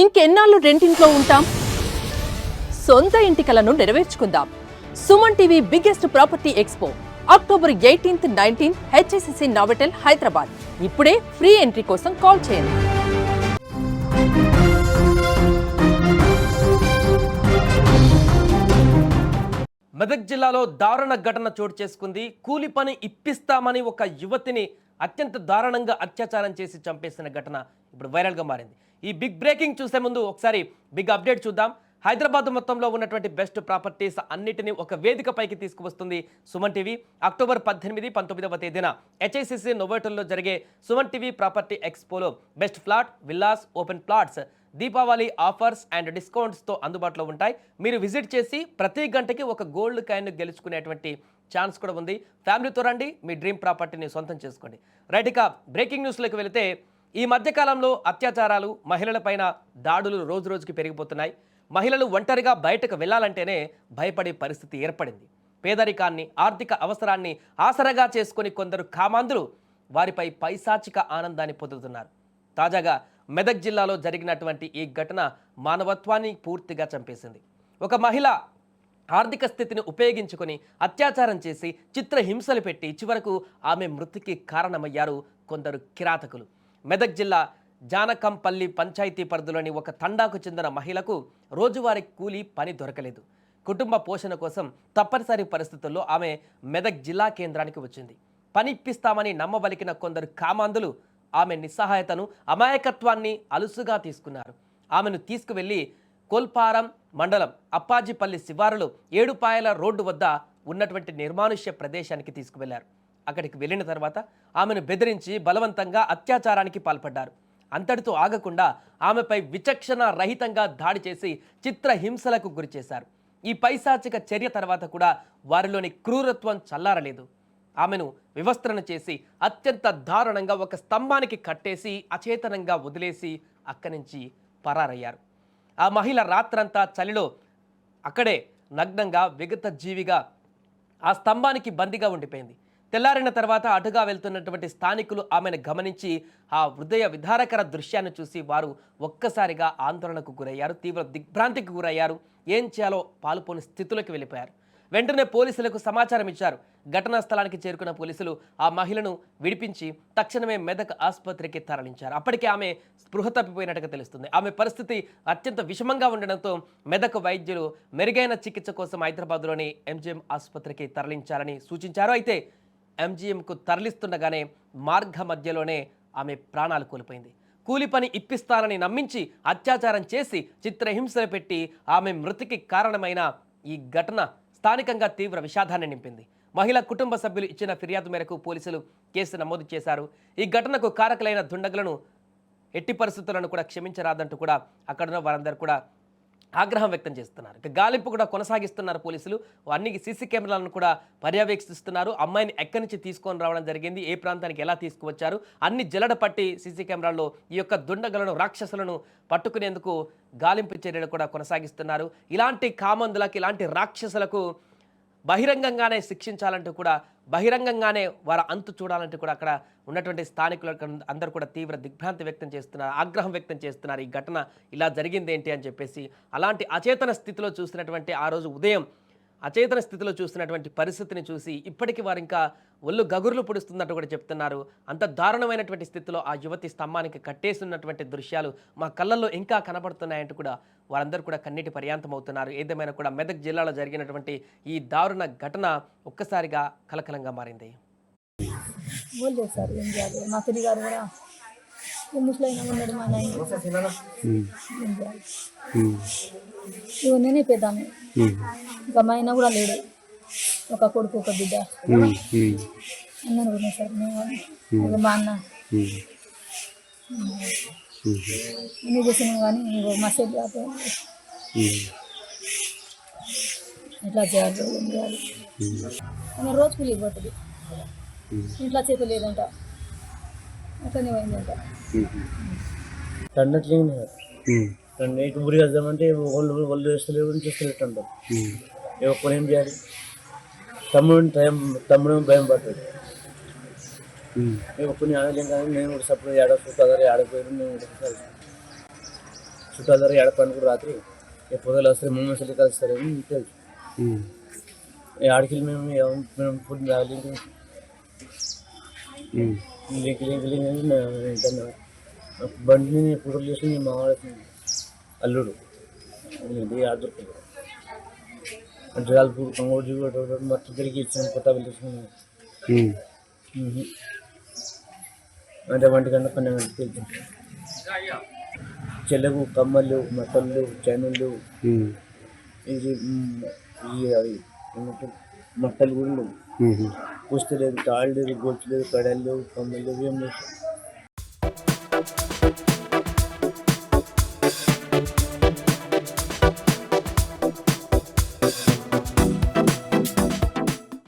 ఇంకెన్నాళ్ళు రెంటింట్లో ఉంటాం? సొంత ఇంటి కలను నెరవేర్చుకుందాం. Suman TV biggest property expo October eighteenth nineteenth HICC Novotel Hyderabad. ఇప్పుడే ఫ్రీ ఎంట్రీ కోసం కాల్ చేయండి. మెదక్ జిల్లాలో దారుణ ఘటన చోటు చేసుకుంది. కూలి పని ఇప్పిస్తామని ఒక యువతిని అత్యంత దారుణంగా అత్యాచారం చేసి చంపేసిన ఘటన ఇప్పుడు వైరల్గా మారింది. ఈ బిగ్ బ్రేకింగ్ చూసే ముందు ఒకసారి బిగ్ అప్డేట్ చూద్దాం. హైదరాబాద్ మొత్తంలో ఉన్నటువంటి బెస్ట్ ప్రాపర్టీస్ అన్నిటిని ఒక వేదికపైకి తీసుకువస్తుంది సుమన్ టీవీ. అక్టోబర్ పద్దెనిమిది పంతొమ్మిదవ తేదీన హెచ్ఐసిసి నోవోటల్లో జరిగే Suman TV property ఎక్స్పోలో best flat villas open plots Deepavali offers and డిస్కౌంట్స్తో అందుబాటులో ఉంటాయి. మీరు విజిట్ చేసి ప్రతి గంటకి ఒక గోల్డ్ కాయిన్ గెలుచుకునేటువంటి ఛాన్స్ కూడా ఉంది. ఫ్యామిలీతో రండి మీ డ్రీమ్ ప్రాపర్టీని సొంతం చేసుకోండి. రైట్ ఇక బ్రేకింగ్ న్యూస్లోకి వెళితే ఈ మధ్యకాలంలో అత్యాచారాలు మహిళలపైన దాడులు రోజు రోజుకి పెరిగిపోతున్నాయి. మహిళలు ఒంటరిగా బయటకు వెళ్ళాలంటేనే భయపడే పరిస్థితి ఏర్పడింది. పేదరికాన్ని ఆర్థిక అవసరాన్ని ఆసరగా చేసుకుని కొందరు కామాంధులు వారిపై పైశాచిక ఆనందాన్ని పొందుతున్నారు. తాజాగా మెదక్ జిల్లాలో జరిగినటువంటి ఈ ఘటన మానవత్వాన్ని పూర్తిగా చంపేసింది. ఒక మహిళ ఆర్థిక స్థితిని ఉపయోగించుకొని అత్యాచారం చేసి చిత్రహింసలు పెట్టి చివరకు ఆమె మృతికి కారణమయ్యారు కొందరు కిరాతకులు. మెదక్ జిల్లా జానకంపల్లి పంచాయతీ పరిధిలోని ఒక తండాకు చెందిన మహిళకు రోజువారీ కూలీ పని దొరకలేదు. కుటుంబ పోషణ కోసం తప్పనిసరి పరిస్థితుల్లో ఆమె మెదక్ జిల్లా కేంద్రానికి వచ్చింది. పని ఇప్పిస్తామని నమ్మబలికిన కొందరు కామాంధులు ఆమె నిస్సహాయతను అమాయకత్వాన్ని అలుసుగా తీసుకున్నారు. ఆమెను తీసుకువెళ్ళి కోల్పారం మండలం అప్పాజిపల్లి శివారులో ఏడుపాయల రోడ్డు వద్ద ఉన్నటువంటి నిర్మానుష్య ప్రదేశానికి తీసుకువెళ్ళారు. అక్కడికి వెళ్ళిన తర్వాత ఆమెను బెదిరించి బలవంతంగా అత్యాచారానికి పాల్పడ్డారు. అంతటితో ఆగకుండా ఆమెపై విచక్షణ రహితంగా దాడి చేసి చిత్రహింసలకు గురిచేశారు ఈ పైశాచిక చర్య తర్వాత కూడా వారిలోని క్రూరత్వం చల్లారలేదు. ఆమెను వివస్త్రణ చేసి అత్యంత దారుణంగా ఒక స్తంభానికి కట్టేసి అచేతనంగా వదిలేసి అక్కడి నుంచి పరారయ్యారు. ఆ మహిళ రాత్రంతా చలిలో అక్కడే నగ్నంగా విగత జీవిగా ఆ స్తంభానికి బందీగా ఉండిపోయింది. తెల్లారిన తర్వాత అటుగా వెళ్తున్నటువంటి స్థానికులు ఆమెను గమనించి ఆ హృదయ విధారకర దృశ్యాన్ని చూసి వారు ఒక్కసారిగా ఆందోళనకు గురయ్యారు తీవ్ర దిగ్భ్రాంతికి గురయ్యారు. ఏం చేయాలో పాల్పోని స్థితిలోకి వెళ్ళిపోయారు. వెంటనే పోలీసులకు సమాచారం ఇచ్చారు. ఘటనా స్థలానికి చేరుకున్న పోలీసులు ఆ మహిళను విడిపించి తక్షణమే మెదక్ ఆసుపత్రికి తరలించారు. అప్పటికే ఆమె స్పృహ తప్పిపోయినట్టుగా తెలుస్తుంది. ఆమె పరిస్థితి అత్యంత విషమంగా ఉండడంతో మెదక్ వైద్యులు మెరుగైన చికిత్స కోసం హైదరాబాద్లోని ఎంజిఎం ఆసుపత్రికి తరలించాలని సూచించారు. అయితే ఎంజీఎంకు తరలిస్తుండగానే మార్గ మధ్యలోనే ఆమె ప్రాణాలు కోల్పోయింది. కూలి పని ఇప్పిస్తానని నమ్మించి అత్యాచారం చేసి చిత్రహింసలు పెట్టి ఆమె మృతికి కారణమైన ఈ ఘటన స్థానికంగా తీవ్ర విషాదాన్ని నింపింది. మహిళ కుటుంబ సభ్యులు ఇచ్చిన ఫిర్యాదు మేరకు పోలీసులు కేసు నమోదు చేశారు. ఈ ఘటనకు కారకులైన దుండగులను ఎట్టి పరిస్థితులను కూడా క్షమించరాదంటూ కూడా అక్కడున్న వారందరూ కూడా ఆగ్రహం వ్యక్తం చేస్తున్నారు. ఇక గాలింపు కూడా కొనసాగిస్తున్నారు పోలీసులు. అన్ని సీసీ కెమెరాలను కూడా పర్యవేక్షిస్తున్నారు. అమ్మాయిని ఎక్కడి నుంచి తీసుకొని రావడం జరిగింది? ఏ ప్రాంతానికి ఎలా తీసుకువచ్చారు? అన్ని జలడ పట్టి సీసీ కెమెరాల్లో ఈ యొక్క దుండగలను రాక్షసులను పట్టుకునేందుకు గాలింపు చర్యలు కూడా కొనసాగిస్తున్నారు. ఇలాంటి కామందులకు ఇలాంటి రాక్షసులకు బహిరంగంగానే శిక్షించాలంటూ కూడా బహిరంగంగానే వారి అంతు చూడాలంటూ కూడా అక్కడ ఉన్నటువంటి స్థానికులు అందరూ కూడా తీవ్ర దిగ్భ్రాంతి వ్యక్తం చేస్తున్నారు ఆగ్రహం వ్యక్తం చేస్తున్నారు. ఈ ఘటన ఇలా జరిగింది ఏంటి అని చెప్పేసి అలాంటి అచేతన స్థితిలో చూసినటువంటి ఆ రోజు ఉదయం అచేతన స్థితిలో చూస్తున్నటువంటి పరిస్థితిని చూసి ఇప్పటికీ వారు ఇంకా ఒళ్ళు గగుర్లు పొడుస్తున్నట్టు కూడా చెప్తున్నారు. అంత దారుణమైనటువంటి స్థితిలో ఆ యువతి స్తంభానికి కట్టేస్తున్నటువంటి దృశ్యాలు మా కళ్ళల్లో ఇంకా కనబడుతున్నాయంటూ కూడా వారందరూ కూడా కన్నీటి పర్యాంతం అవుతున్నారు ఏదేమైనా కూడా మెదక్ జిల్లాలో జరిగినటువంటి ఈ దారుణ ఘటన ఒక్కసారిగా కలకలంగా మారింది. ముసలైన ఉన్నాడు మా నాయన. నేనే పెద్దాను ఇంకా మా ఆయన కూడా లేడు. ఒక కొడుకు ఒక బిడ్డ. అన్నను కూడా సార్ మేము మా అన్న. అన్నీ చేసినాం కానీ ఇంకో మసేజ్ కాకపోయింది ఎట్లా చేయాలి ఏం చేయాలి. రోజు కూలికి పోతుంది. ఇంట్లో చేతి అట్లనే పోయిందంట అన్నట్లేదు నీకు ఊరి వెళ్దామంటే వాళ్ళు వాళ్ళు వేస్తలేవు చూస్తున్నట్టు అంటారు. ఏ ఒక్కరు ఏం చేయాలి? తమ్ముడు టైం తమ్ముడు భయం పడ్డాడు ఏ ఒక్కరిని ఆడలేం కానీ నేను కూడా సపోర్ట్ ఏడవచ్చు కదరు ఆడపోయారు నేను కూడా ఒకసారి చుట్టాలు ఏడపండుకు రాత్రి ఏ పొదలు వస్తారు మమ్మల్ని అసలు కలుస్తారని తెలుసు. ఆడికి మేము ఏం- మేము food um. Link link link అని నాకు బండిని ఫోటోలు చేసి నేను మా వాడికి అల్లుడు ఆడుతుంది జలాల్పూర్ కంగోజీ మొత్తం తిరిగి ఇచ్చాను కొత్త. అంటే ఒంటి గంట పన్నెండు గంటలకు వెళ్తాం చెల్లెకు కమ్మలు మట్టలు చైనులు. ఇది అవి మట్టలు కూడా कुछ तो तेरे टाल दे गोचले गोच तो ले कड़ल ले कमल ले रहे हम